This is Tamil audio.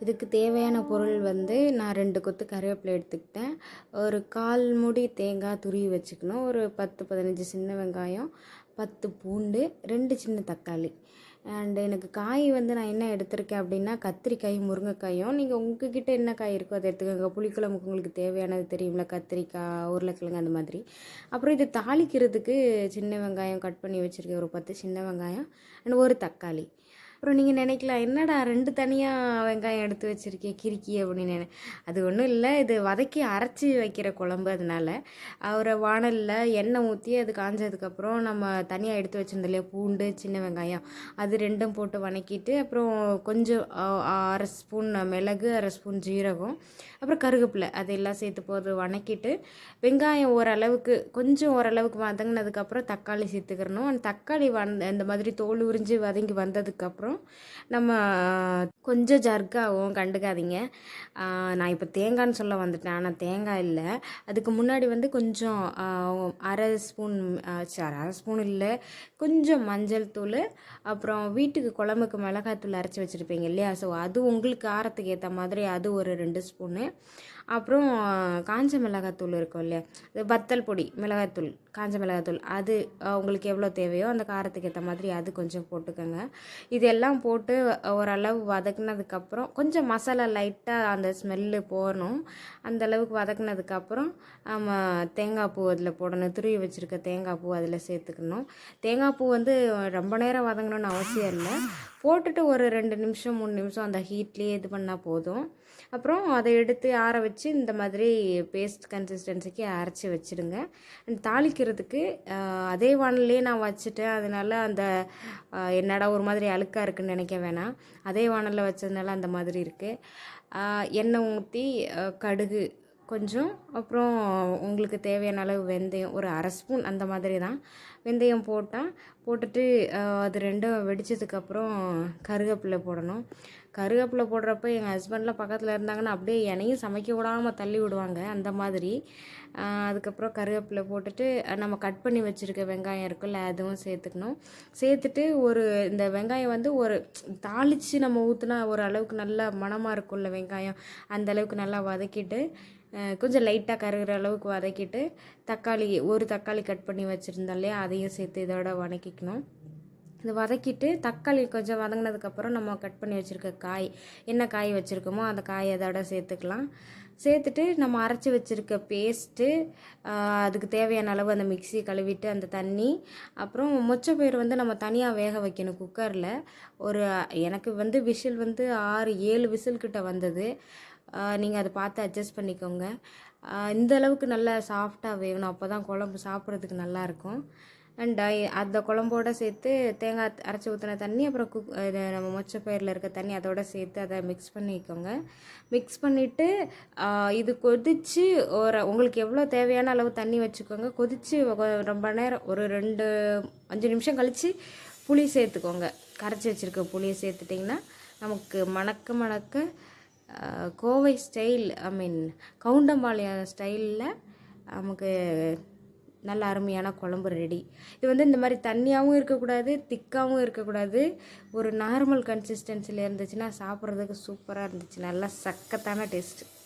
இதுக்கு தேவையான பொருள் வந்து நான் ரெண்டு கொத்து கருவேப்பிலை எடுத்துக்கிட்டேன். ஒரு கால் மூடி தேங்காய் துருவி வச்சுக்கணும். ஒரு பத்து பதினஞ்சு சின்ன வெங்காயம் பத்து பூண்டு ரெண்டு சின்ன தக்காளி. அண்டு எனக்கு காய் வந்து நான் என்ன எடுத்திருக்கேன் அப்படின்னா கத்திரிக்காய் முருங்கைக்காயும். நீங்கள் உங்ககிட்ட என்ன காய் இருக்கோ அதை எடுத்துக்கோங்க. புளிக்குழம்புக்கு உங்களுக்கு தேவையானது தெரியும்ல கத்திரிக்காய் உருளைக்கிழங்கு அந்த மாதிரி. அப்புறம் இது தாளிக்கிறதுக்கு சின்ன வெங்காயம் கட் பண்ணி வச்சுருக்கேன். ஒரு பத்து சின்ன வெங்காயம். அண்ட் ஒரு தக்காளி. அப்புறம் நீங்கள் நினைக்கலாம் என்னடா ரெண்டு தனியாக வெங்காயம் எடுத்து வச்சுருக்கேன் கிறுக்கி அப்படின்னு நினை அது ஒன்றும் இல்லை இது வதக்கி அரைச்சி வைக்கிற குழம்பு அதனால. அவரை வாணலில் எண்ணெய் ஊற்றி அது காஞ்சதுக்கப்புறம் நம்ம தனியாக எடுத்து வச்சிருந்தோம் இல்லையா பூண்டு சின்ன வெங்காயம் அது ரெண்டும் போட்டு வதக்கிட்டு அப்புறம் கொஞ்சம் அரை ஸ்பூன் மிளகு அரை ஸ்பூன் ஜீரகம் அப்புறம் கருவேப்பிலை அது எல்லாம் சேர்த்து போட்டு வணக்கிட்டு வெங்காயம் ஓரளவுக்கு கொஞ்சம் ஓரளவுக்கு வதங்கினதுக்கப்புறம் தக்காளி சேர்த்துக்கிறணும். அந்த தக்காளி வந் இந்த மாதிரி தோல் உறிஞ்சி வதங்கி வந்ததுக்கப்புறம் நம்ம கொஞ்சம் ஜர்க்காகவும் கண்டுக்காதீங்க. நான் இப்போ தேங்காய்னு சொல்ல வந்துட்டேன். ஆனால் தேங்காய் இல்லை. அதுக்கு முன்னாடி வந்து கொஞ்சம் அரை ஸ்பூன் சாரி அரை ஸ்பூன் இல்லை. கொஞ்சம் மஞ்சள் தூள் அப்புறம் வீட்டுக்கு குழம்புக்கு மிளகாத்தூள் அரைச்சி வச்சுருப்பீங்க இல்லையா? ஸோ அது உங்களுக்கு காரத்துக்கு ஏற்ற மாதிரி அது ஒரு ரெண்டு ஸ்பூனு. அப்புறம் காஞ்ச மிளகாத்தூள் இருக்கும் இல்லையா? இது வத்தல் பொடி மிளகாத்தூள் காஞ்ச மிளகாத்தூள். அது உங்களுக்கு எவ்வளோ தேவையோ அந்த காரத்துக்கு ஏற்ற மாதிரி அது கொஞ்சம் போட்டுக்கோங்க. இதெல்லாம் போட்டு ஓரளவு வதக்குனதுக்கப்புறம் கொஞ்சம் மசாலா லைட்டாக அந்த ஸ்மெல்லு போகணும் அந்த அளவுக்கு வதக்குனதுக்கப்புறம் நம்ம தேங்காய் பூ அதில் போடணும். துருவி வச்சுருக்க தேங்காய் பூ அதில் சேர்த்துக்கணும். தேங்காய் பூ வந்து ரொம்ப நேரம் வதங்கணும்னு அவசியம் இல்லை. போட்டுட்டு ஒரு ரெண்டு நிமிஷம் மூணு நிமிஷம் அந்த ஹீட்லேயே இது பண்ணால் போதும். அப்புறம் அதை எடுத்து ஆற வச்சு இந்த மாதிரி பேஸ்ட் கன்சிஸ்டன்சிக்கு அரைச்சி வச்சுடுங்க. தாளிக்கிறதுக்கு அதே வானல்லே நான் வச்சுட்டேன். அதனால அந்த என்னடா ஒரு மாதிரி அழுக்காக இருக்குன்னு நினைக்க வேணாம். அதே வானலில் வச்சதுனால அந்த மாதிரி இருக்குது எண்ணெய் ஊற்றி கடுகு கொஞ்சம். அப்புறம் உங்களுக்கு தேவையான அளவு வெந்தயம் ஒரு அரை ஸ்பூன் அந்த மாதிரி தான். வெந்தயம் போட்டால் போட்டுட்டு அது ரெண்டும் வெடித்ததுக்கப்புறம் கருவேப்பிலை போடணும். கருவேப்பிலை போடுறப்ப எங்கள் ஹஸ்பண்ட்லாம் பக்கத்தில் இருந்தாங்கன்னா அப்படியே என்னையும் சமைக்க விடாமல் தள்ளி விடுவாங்க அந்த மாதிரி. அதுக்கப்புறம் கருவேப்பிலை போட்டுட்டு நம்ம கட் பண்ணி வச்சுருக்க வெங்காயம் இருக்குல்ல அதுவும் சேர்த்துக்கணும். சேர்த்துட்டு ஒரு இந்த வெங்காயம் வந்து ஒரு தாளித்து நம்ம ஊற்றுனா ஒரு அளவுக்கு நல்லா மணமாக இருக்கும்ல வெங்காயம் அந்த அளவுக்கு நல்லா வதக்கிட்டு கொஞ்சம் லைட்டாக கருகிற அளவுக்கு வதக்கிட்டு தக்காளி ஒரு தக்காளி கட் பண்ணி வச்சுருந்தோம் இல்லையா அதையும் சேர்த்து இதோட வதக்கிக்கணும் இது வதக்கிட்டு தக்காளி கொஞ்சம் வதங்கினதுக்கப்புறம் நம்ம கட் பண்ணி வச்சுருக்க காய் என்ன காய் வச்சுருக்கோமோ அந்த காய் அதோட சேர்த்துக்கலாம். சேர்த்துட்டு நம்ம அரைச்சி வச்சுருக்க பேஸ்ட்டு அதுக்கு தேவையான அளவு அந்த மிக்சி கழுவிட்டு அந்த தண்ணி அப்புறம் மொச்சப்பயிறு வந்து நம்ம தனியாக வேக வைக்கணும் குக்கரில் ஒரு எனக்கு வந்து விசில் வந்து ஆறு ஏழு விசில் கிட்ட வந்தது. நீங்கள் அதை பார்த்து அட்ஜஸ்ட் பண்ணிக்கோங்க. இந்த அளவுக்கு நல்லா சாஃப்டாக வேகணும். அப்போ தான் குழம்பு சாப்பிட்றதுக்கு நல்லாயிருக்கும் அண்ட் அந்த குழம்போட சேர்த்து தேங்காய் அரைச்சி ஊற்றின தண்ணி அப்புறம் குக் நம்ம மொச்சப்பயிரில் இருக்க தண்ணி அதோட சேர்த்து அதை மிக்ஸ் பண்ணிக்கோங்க. மிக்ஸ் பண்ணிவிட்டு இது கொதித்து ஒரு உங்களுக்கு எவ்வளோ தேவையான அளவு தண்ணி வச்சுக்கோங்க. கொதித்து ரொம்ப நேரம் ஒரு ரெண்டு அஞ்சு நிமிஷம் கழித்து புளி சேர்த்துக்கோங்க. கரைச்சி வச்சுருக்க புளியை சேர்த்துட்டிங்கன்னா நமக்கு மணக்க மணக்க Kovai style I mean Kavundampalayam ஸ்டைலில் நமக்கு நல்ல அருமையான குழம்பு ரெடி இது வந்து இந்த மாதிரி தண்ணியாகவும் இருக்கக்கூடாது திக்காகவும் இருக்கக்கூடாது. ஒரு நார்மல் கன்சிஸ்டன்சியில் இருந்துச்சுன்னா சாப்பிட்றதுக்கு சூப்பராக இருந்துச்சு. நல்லா சக்கத்தான டேஸ்ட்டு